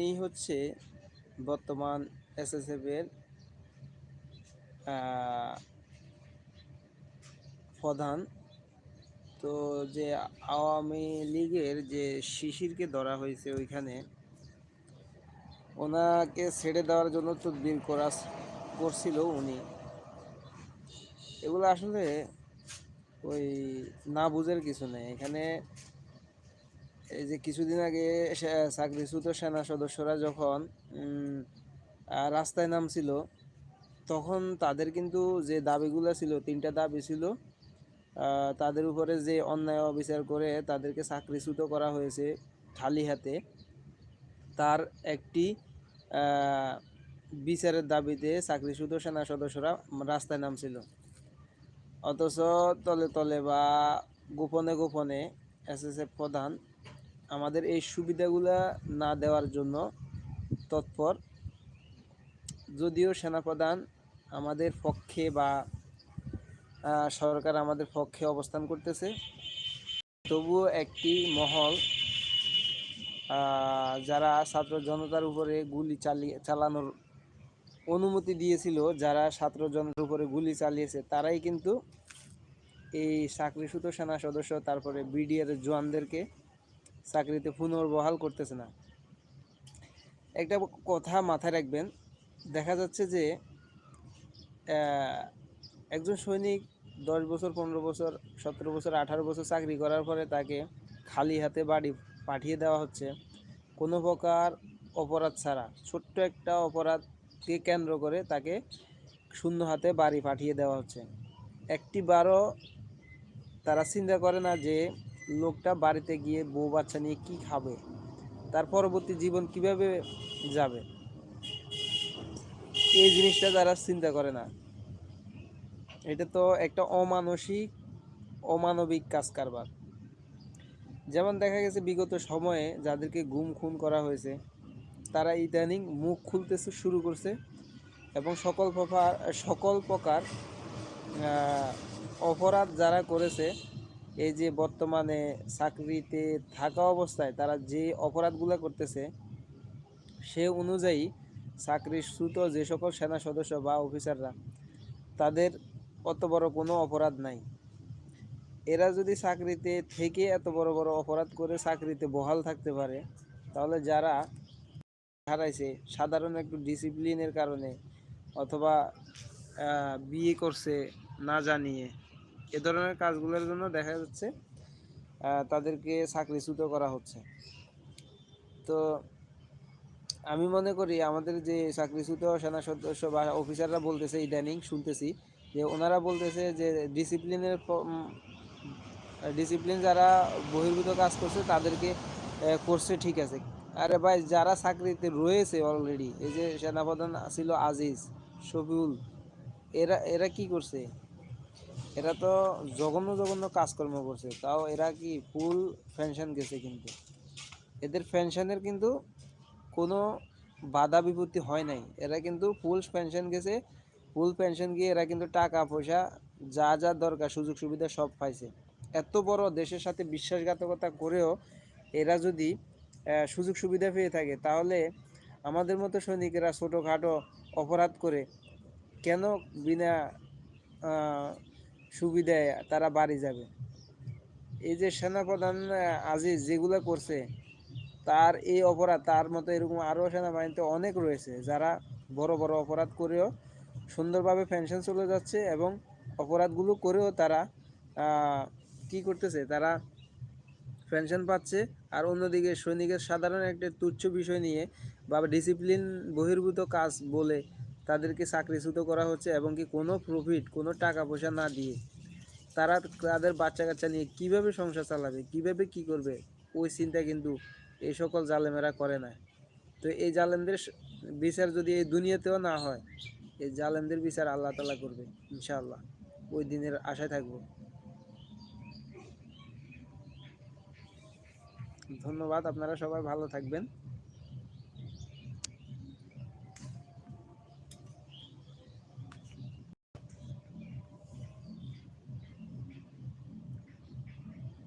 উনি হচ্ছে বর্তমান এসএসএফ এর প্রধান। তো যে আওয়ামী লীগের যে শিশিরকে ধরা হয়েছে ওইখানে, ওনাকে ছেড়ে দেওয়ার জন্য তদবির করা করছিল উনি। এগুলো আসলে ওই না বুঝের কিছু নেই। এখানে এই যে কিছুদিন আগে চাকরিচ্যুত সেনা সদস্যরা যখন রাস্তায় নামছিল, তখন তাদের কিন্তু যে দাবিগুলো ছিল, তিনটা দাবি ছিল তাদের উপরে যে অন্যায় অবিচার করে তাদেরকে চাকরিচ্যুত করা হয়েছে খালি হাতে, তার একটি বিচারের দাবিতে চাকরিচ্যুত সেনা সদস্যরা রাস্তায় নামছিল। অথচ তলে তলে বা গোপনে গোপনে এসএসএফ প্রধান আমাদের এই সুবিধাগুলা না দেওয়ার জন্য তৎপর। যদিও সেনাপ্রধান আমাদের পক্ষে বা সরকার আমাদের পক্ষে অবস্থান করতেছে, তবুও একটি মহল যারা ছাত্র জনতার উপরে গুলি চালিয়ে, চালানোর অনুমতি দিয়েছিল, যারা ছাত্র জনতার উপরে গুলি চালিয়েছে, তারাই কিন্তু এই চাকরিচ্যুত সেনা সদস্য, তারপরে বিডিআর জওয়ানদেরকে চাকরিতে পুনর্বহাল করতেছে না। একটা কথা মাথায় রাখবেন, দেখা যাচ্ছে যে একজন সৈনিক দশ বছর, পনেরো বছর, সতেরো বছর, আঠারো বছর চাকরি করার পরে তাকে খালি হাতে বাড়ি পাঠিয়ে দেওয়া হচ্ছে। কোনো প্রকার অপরাধ ছাড়া, ছোট্ট একটা অপরাধকে কেন্দ্র করে তাকে শূন্য হাতে বাড়ি পাঠিয়ে দেওয়া হচ্ছে। একটি বারও তারা চিন্তা করে না যে লোকটা বাড়িতে গিয়ে বউ বাচ্চা নিয়ে কি খাবে? তার পরবর্তী জীবন কীভাবে যাবে? এই জিনিসটা তারা চিন্তা করে না। এটা তো একটা অমানসিক, অমানবিক কাজ কারবার। যেমন দেখা গেছে, বিগত সময়ে যাদেরকে গুম খুন করা হয়েছে, তারা ইদানিং মুখ খুলতে শুরু করছে এবং সকল প্রকার সকল প্রকার অপরাধ যারা করেছে এই যে বর্তমানে চাকরিতে থাকা অবস্থায় তারা যে অপরাধগুলো করতেছে, সে অনুযায়ী চাকরিচ্যুত যে সকল সেনা সদস্য বা অফিসাররা, তাদের অত বড় কোনো অপরাধ নাই। এরা যদি চাকরিতে থেকে এত বড় বড় অপরাধ করে চাকরিতে বহাল থাকতে পারে, তাহলে যারা হারাইছে, সাধারণ একটু ডিসিপ্লিনের কারণে অথবা বিয়ে করছে না জানিয়ে এ ধরনের কাজগুলোর জন্য দেখা যাচ্ছে তাদেরকে চাকরিচ্যুত করা হচ্ছে। তো আমি মনে করি আমাদের যে চাকরিচ্যুত সেনা সদস্য বা অফিসাররা বলতেছে ইদানিং শুনতেছি যে ওনারা বলতেছে যে ডিসিপ্লিনের ডিসিপ্লিন যারা বহির্ভূত কাজ করছে তাদেরকে করছে ঠিক আছে। আরে ভাই, যারা চাকরিতে রয়েছে অলরেডি এই যে সেনাপ্রধান ছিল আজিজ, শফিউল, এরা এরা কি করছে? এরা তো জঘন্য জঘন্য কাজকর্ম করছে। তাও এরা কি ফুল পেনশন গেছে কিন্তু। এদের পেনশনের কিন্তু কোনো বাধা বিপত্তি হয় নাই। এরা কিন্তু ফুল পেনশন গেছে। ফুল পেনশন গিয়ে এরা কিন্তু টাকা, পয়সা, যা যা দরকার, সুযোগ, সুবিধা সব পাইছে। এত বড় দেশের সাথে বিশ্বাসঘাতকতা করেও এরা যদি সুযোগ, সুবিধা পেয়ে থাকে, তাহলে আমাদের মতো সৈনিকেরা ছোটোখাটো অপরাধ করে কেন বিনা সুবিধায় তারা বাড়ি যাবে। এই যে সেনাপ্রধান আজিজ যেগুলো করছে, তার এই অপরাধ, তার মতো এরকম আরও সেনাবাহিনীতে অনেক রয়েছে যারা বড় বড় অপরাধ করেও সুন্দরভাবে পেনশন চলে যাচ্ছে এবং অপরাধগুলো করেও তারা কি করতেছে, তারা পেনশন পাচ্ছে। আর অন্যদিকে সৈনিকের সাধারণ একটা তুচ্ছ বিষয় নিয়ে বা ডিসিপ্লিন বহির্ভূত কাজ বলে তাদেরকে চাকরিচ্যুত করা হচ্ছে এবং কি কোনো প্রফিট কোনো টাকা পয়সা না দিয়ে তারা তাদের বাচ্চা কাচ্চা নিয়ে কীভাবে সংসার চালাবে, কীভাবে কি করবে, ওই চিন্তা কিন্তু এই সকল জালেমেরা করে না। তো এই জালেমদের বিচার যদি এই দুনিয়াতেও না হয়, এই জালেমদের বিচার আল্লাহ তালা করবে, ইনশাআল্লাহ। ওই দিনের আশায় থাকব। ধন্যবাদ, আপনারা সবাই ভালো থাকবেন।